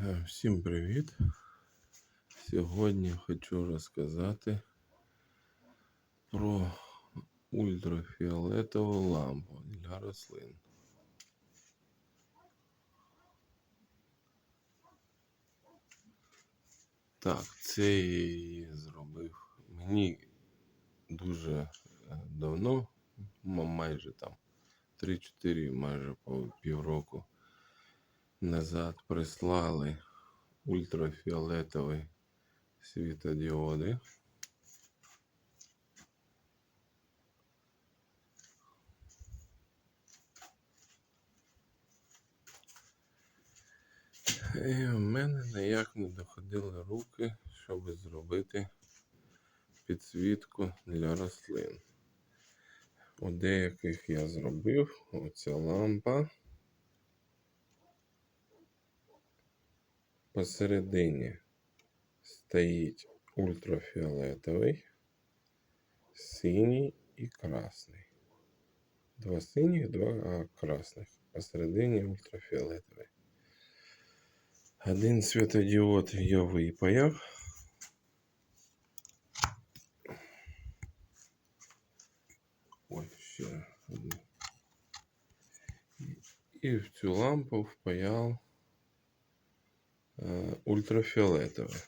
Всім привіт! Сьогодні хочу розказати про ультрафіолетову лампу для рослин. Так, це я її зробив. Мені дуже е, давно, майже там 3-4, майже півроку назад прислали ультрафіолетові світодіоди. І в мене ніяк не доходили руки, щоб зробити підсвітку для рослин. У деяких я зробив оця лампа. Посередині стоїть ультрафіолетовий, синій і красний. Два синіх, два красних. Посередині ультрафіолетовий. Один світодіод я випаяв. Ой, ще. І в цю лампу впаяв э, ультрафиолетовый.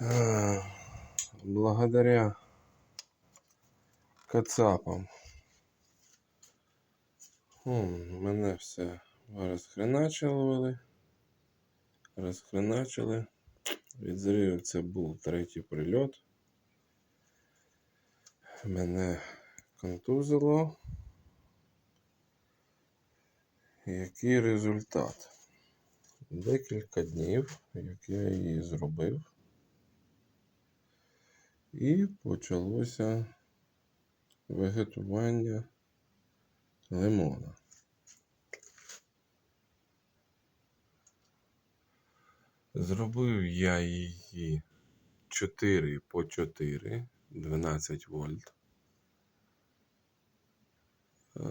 А, Благодаря кацапам м, мене все. Розхреначили. Від зриву це був третій прильот. Мене контузило. Який результат? Декілька днів, як я її зробив, і почалося вегетування лимона. Зробив я її 4 по 4, 12 вольт. Е,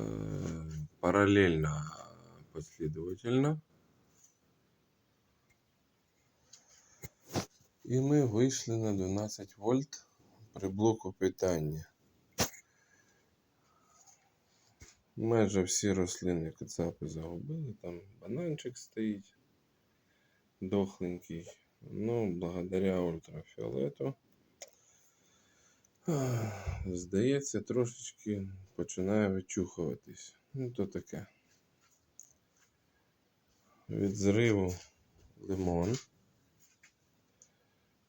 Паралельно последовательно. І ми вийшли на 12 вольт при блоку питання. Майже всі рослини кацапи загубили, там бананчик стоїть дохленький. Ну, благодаря ультрафіолету. Здається, трошечки починає вичухуватись. Ну, то таке. Від зриву лимон.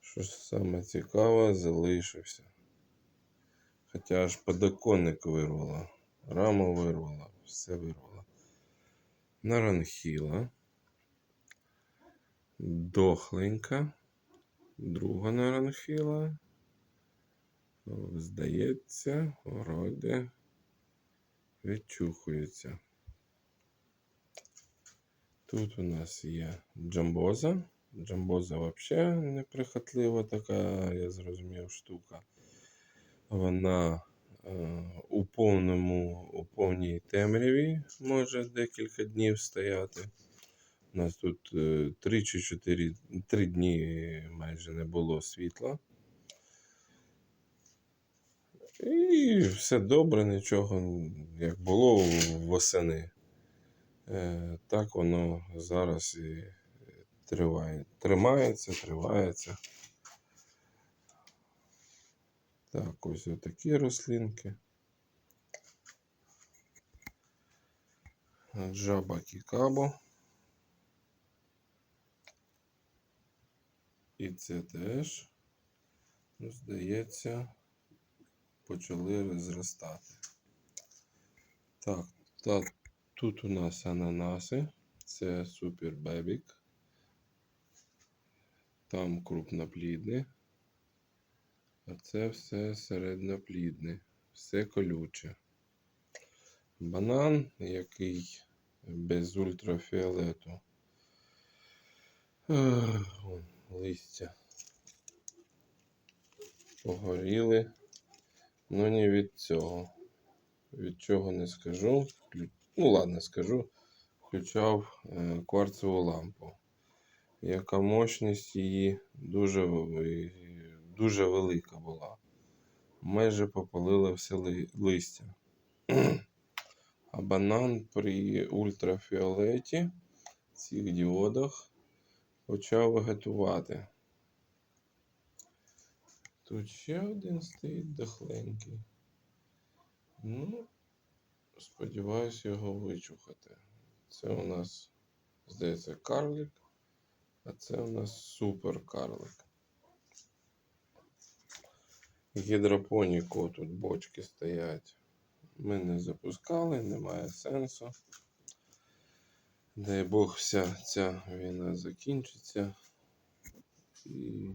Що саме цікаве, залишився. Хоча аж подоконник вирвало, раму вирвало, все вирвало. Наранхіла. Дохленька. Друга наранхіла. Здається, вроде відчухується. Тут у нас є джамбоза. Джамбоза взагалі неприхотлива така, я зрозумів, штука. Вона е, у повному, у повній темряві може декілька днів стояти. У нас тут е, 3 чи 4 3 дні майже не було світла. І все добре, нічого, як було восени. Е, так воно зараз і триває. Тримається, тривається. Так, ось такі рослинки. Джаба кікабо. І це теж, ну, здається, почали зростати. Так, так, тут у нас ананаси. Це супер бебік. Там крупноплідне. А це все середноплідне, все колюче. Банан, який без ультрафіолету. Вон, листя погоріли. Ну не від цього. Від чого не скажу. Ну ладно, скажу. включав е, кварцеву лампу, яка мощність її дуже, дуже велика була. Майже попалила все листя. А банан при ультрафіолеті цих діодах почав вегетувати. Тут ще один стоїть дохленький. Ну, сподіваюсь його вичухати. Це у нас, здається, карлик, а це у нас супер карлик. Гідропоніку тут бочки стоять. Ми не запускали, немає сенсу. Дай Бог вся ця війна закінчиться. І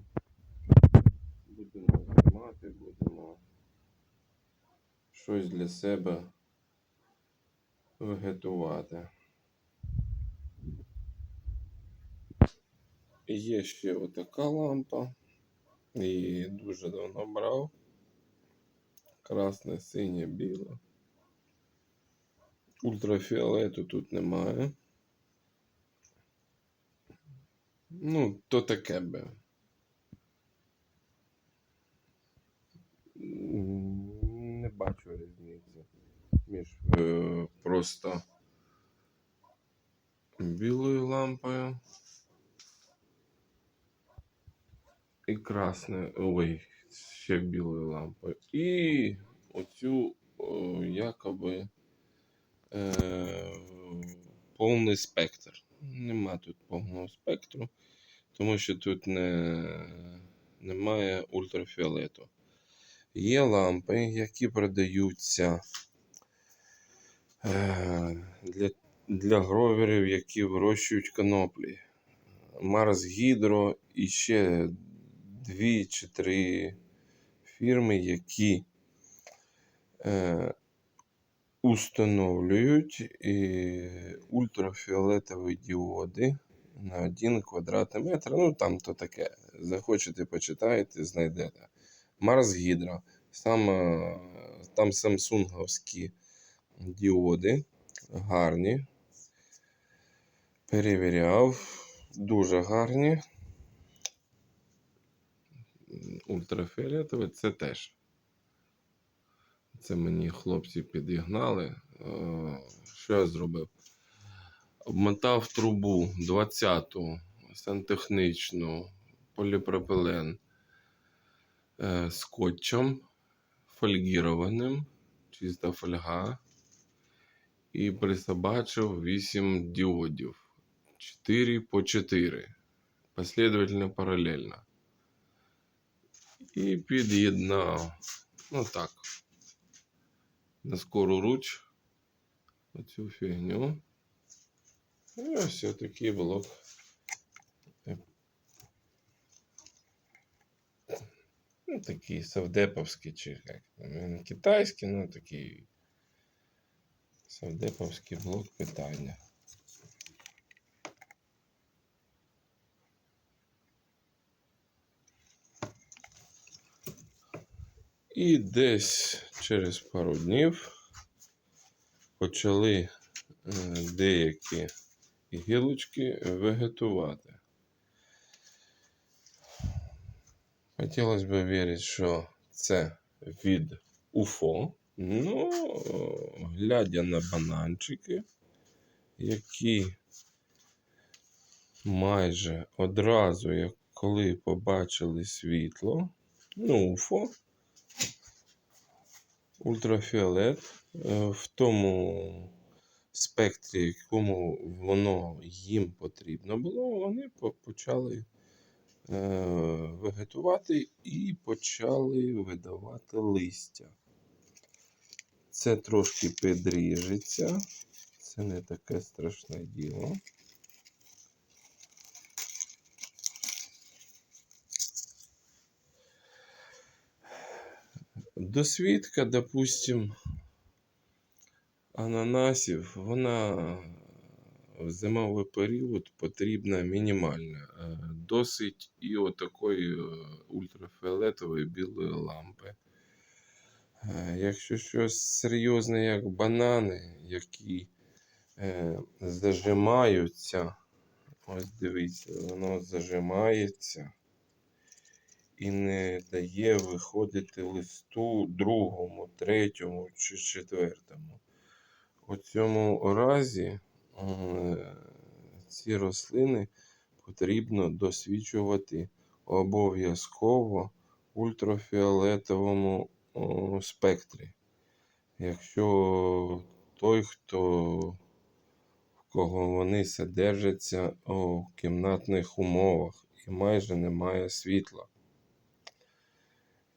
будемо займати, будемо щось для себе вегетувати. Є ще отака лампа. Її дуже давно брав. Красне, синє, біле. Ультрафіолету тут немає. Ну, то таке би. М, Не бачу різниці між е, просто білою лампою і красною, ой, ще білою лампою. І оцю о, якоби е, повний спектр. Нема тут повного спектру, тому що тут не, немає ультрафіолету. Є лампи, які продаються е, для, для гроверів, які вирощують коноплі. Марс Гідро і ще дві чи три фірми, які е, установлюють е, ультрафіолетові діоди на 1 квадратний метр. Ну там то таке. Захочете, почитаєте, знайдете. Марс Гідро. Сам, е, там самсунговські діоди гарні. Перевіряв. Дуже гарні. Ультрафіолетові це теж. Це мені хлопці підігнали. Е, Що я зробив? Обмотав трубу 20-ту сантехнічну поліпропилен скотчем фольгірованим, чиста фольга, і присобачив 8 діодів. 4 по 4. Последовательно паралельно. І під'єднав. Ну так. На скору руч. Оцю фігню. І ось такий блок. Ну, такий савдеповський, чи як він китайський, ну такий савдеповський блок питання. І десь через пару днів почали е, деякі гілочки вегетувати. Хотілося б вірити, що це від УФО. Ну, глядя на бананчики, які майже одразу, як коли побачили світло, ну, УФО, ультрафіолет е, в тому спектрі, якому воно їм потрібно було, вони почали вегетувати і почали видавати листя. Це трошки підріжеться, це не таке страшне діло. Досвідка, допустим, ананасів, вона в зимовий період потрібна мінімальна. Е, Досить і отакої е, ультрафіолетової білої лампи. Е, Якщо щось серйозне, як банани, які зажимаються. Ось дивіться, воно зажимається і не дає виходити листу другому, третьому чи четвертому. У цьому разі ці рослини потрібно досвідчувати обов'язково в ультрафіолетовому спектрі. Якщо той, хто в кого вони содержаться у кімнатних умовах і майже немає світла,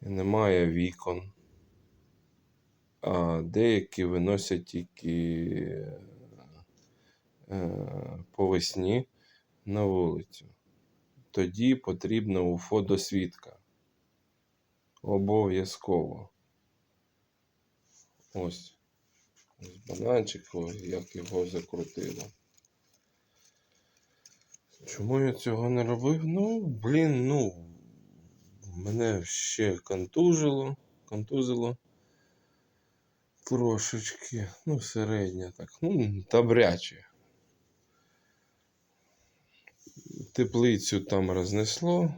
і немає вікон, а деякі виносять тільки е, по весні на вулицю. Тоді потрібна УФО-досвідка. Обов'язково. Ось. Ось бананчик, ось як його закрутило. Чому я цього не робив? Ну, блін, ну. Мене ще контужило. Контузило. Трошечки. Ну, середньо так. Ну, добряче. Теплицю там рознесло.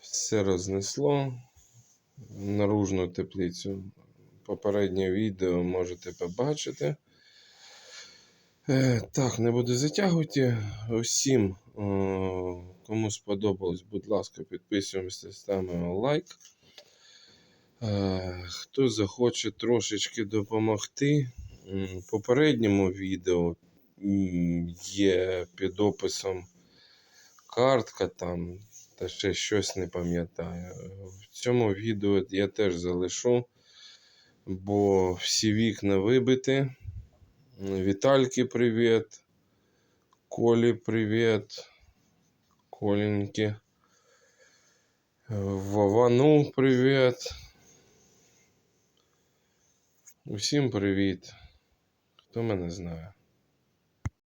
Все рознесло. Наружну теплицю. Попереднє відео можете побачити. Е, так, не буду затягувати. Усім, е, кому сподобалось, будь ласка, підписуємося, ставимо лайк. Е, хто захоче трошечки допомогти, попередньому відео є під описом картка там, та ще щось не пам'ятаю. В цьому відео я теж залишу, бо всі вікна вибиті. Вітальки привіт. Колі привіт. Коленьки. Вовану привіт. Усім привіт. Хто мене знає.